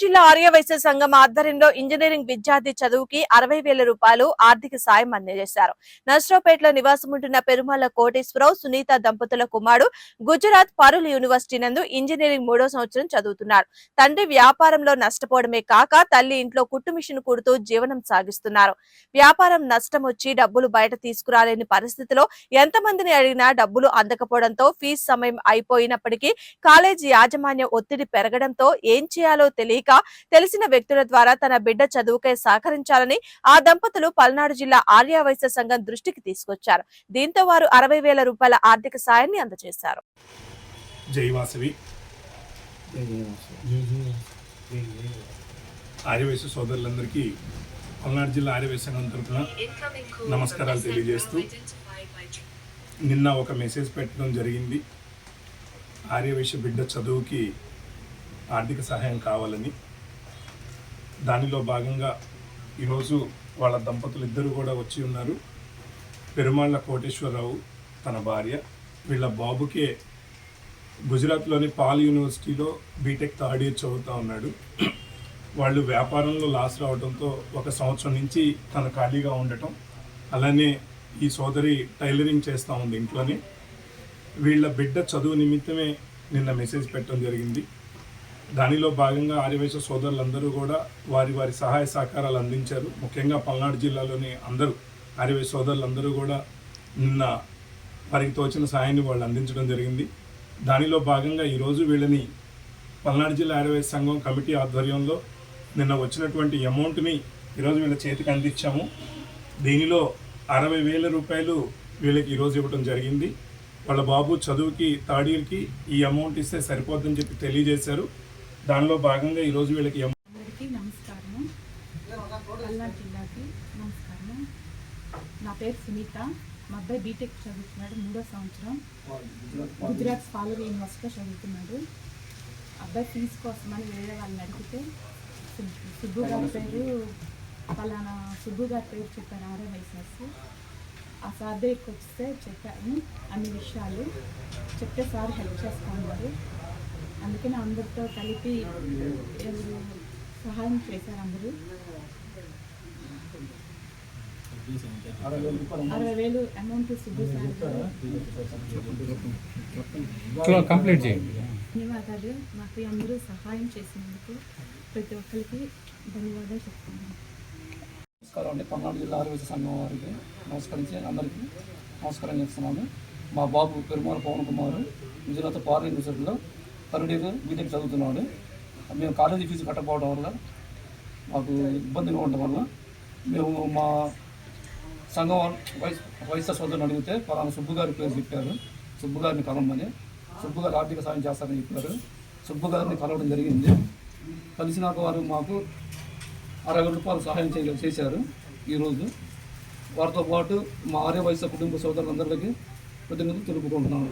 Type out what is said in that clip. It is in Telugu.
జిల్లా ఆర్యవైశ్య సంఘం ఆధ్వర్యంలో ఇంజనీరింగ్ విద్యార్థి చదువుకి అరవై వేల రూపాయలు ఆర్థిక సాయం అందజేశారు. నర్సరావుపేటలో నివాసం ఉంటున్న కోటేశ్వరరావు సునీత దంపతుల కుమారుడు గుజరాత్ పరుల్ యూనివర్సిటీ నందు ఇంజనీరింగ్ మూడో సంవత్సరం చదువుతున్నారు. తండ్రి వ్యాపారంలో నష్టపోవడమే కాక తల్లి ఇంట్లో కుట్టు మిషన్ కుడుతూ జీవనం సాగిస్తున్నారు. వ్యాపారం నష్టం వచ్చి డబ్బులు బయట తీసుకురాలేని పరిస్థితిలో ఎంతమందిని అడిగినా డబ్బులు అందకపోవడంతో ఫీజు సమయం అయిపోయినప్పటికీ కాలేజీ యాజమాన్య ఒత్తిడి పెరగడంతో ఏం చేయాలో తెలియక తెలిసిన వ్యక్తుల ద్వారా తన బిడ్డ చదువుకై సహకరించాలని ఆ దంపతులు పల్నాడు జిల్లా ఆర్యవైశ్య సంఘం దృష్టికి తీసుకొచ్చారు. దీంతో వారు అరవై వేల రూపాయల ఆర్థిక సాయాన్ని అందజేశారు. జైవాసవి ఆర్యవైశ్య సోదరులందరికీ పల్నాడు జిల్లా ఆర్యవైశ్య సంఘం తరపున నమస్కారాలు తెలియజేస్తూ నిన్న ఒక మెసేజ్ పెట్టడం జరిగింది. ఆర్యవైశ్య బిడ్డ చదువుకి ఆర్థిక సహాయం కావాలని. దానిలో భాగంగా ఈరోజు వాళ్ళ దంపతులు ఇద్దరు కూడా వచ్చి ఉన్నారు. పెరుమాళ్ళ కోటేశ్వరరావు తన భార్య వీళ్ళ బాబుకే గుజరాత్లోని పాల్ యూనివర్సిటీలో బీటెక్ థర్డ్ ఇయర్ చదువుతూ ఉన్నాడు. వాళ్ళు వ్యాపారంలో లాస్ రావడంతో ఒక సంవత్సరం నుంచి తన ఖాళీగా ఉండటం అలానే ఈ సోదరి టైలరింగ్ చేస్తూ ఉంది ఇంట్లోనే. వీళ్ళ బిడ్డ చదువు నిమిత్తమే నిన్న మెసేజ్ పెట్టడం జరిగింది. దానిలో భాగంగా ఆర్యవైశ్య సోదరులందరూ కూడా వారి వారి సహాయ సహకారాలు అందించారు. ముఖ్యంగా పల్నాడు జిల్లాలోని అందరూ ఆర్యవైశ్య సోదరులందరూ కూడా నిన్న వారికి తోచిన సహాయాన్ని వాళ్ళు అందించడం జరిగింది. దానిలో భాగంగా ఈరోజు వీళ్ళని పల్నాడు జిల్లా ఆర్యవైశ్య సంఘం కమిటీ ఆధ్వర్యంలో నిన్న వచ్చినటువంటి అమౌంట్ని ఈరోజు వీళ్ళ చేతికి అందించాము. దీనిలో అరవై వేల రూపాయలు వీళ్ళకి ఈరోజు ఇవ్వడం జరిగింది. వాళ్ళ బాబు చదువుకి థర్డ్ ఇయర్కి ఈ అమౌంట్ ఇస్తే సరిపోద్దని చెప్పి తెలియజేశారు. దానిలో భాగంగా ఈరోజు వీళ్ళకి అందరికీ పల్నాడు జిల్లాకి నమస్కారం నా పేరు సునీత. మా అబ్బాయి బీటెక్ చదువుతున్నాడు మూడో సంవత్సరం. గుజరాత్ స్కాలర్ యూనివర్సిటీలో చదువుతున్నాడు. అబ్బాయి ఫీజు కోసమని వేరే వాళ్ళని అడిగితే సుబ్బు- గారి పేరు పలానా సుబ్బు గారి పేరు చెప్పారు ఆరే వైసెస్ ఆ సార్ దగ్గరికి వస్తే చెప్పాను అన్ని విషయాలు. చెప్తే సార్ హెల్ప్ చేస్తా ఉన్నారు అందుకని అందరితో కలిపి సహాయం చేశారు అందరూ. అరవై వేలు అమౌంట్ సార్ కంప్లీట్ చేయండి. ధన్యవాదాలు. మాకు అందరూ సహాయం చేసినందుకు ప్రతి ఒక్కరికి ధన్యవాదాలు చెప్తున్నాను. నమస్కారం అండి. పల్నాడు జిల్లా ఆరోగ్య సంఘం వారికి నమస్కరించి అందరికీ నమస్కారం చేస్తున్నాను మా బాబు పెరుమాల పవన్ కుమార్ గుజరాత్ పార్లీ యూనివర్సిటీలో థర్డ్ బీటెక్ చదువుతున్నాడు. మేము కాలేజీ ఫీజు కట్టకపోవడం వల్ల మాకు ఇబ్బందిగా ఉండడం వల్ల మేము మా సంఘం వైస్ వైస్ సోదరుని అడిగితే పలానా సుబ్బు గారి పేరు చెప్పారు. సుబ్బు గారిని కలవమని సుబ్బు గారు ఆర్థిక సాయం చేస్తారని చెప్పారు. సుబ్బు గారిని కలవడం జరిగింది. కలిసినాక వారు మాకు అరవై వేల రూపాయలు సహాయం చేయ చేశారు ఈరోజు. వారితో పాటు మా ఆర్య వయసు కుటుంబ సోదరులందరికీ కృతజ్ఞతలు తెలుపుకుంటున్నాను.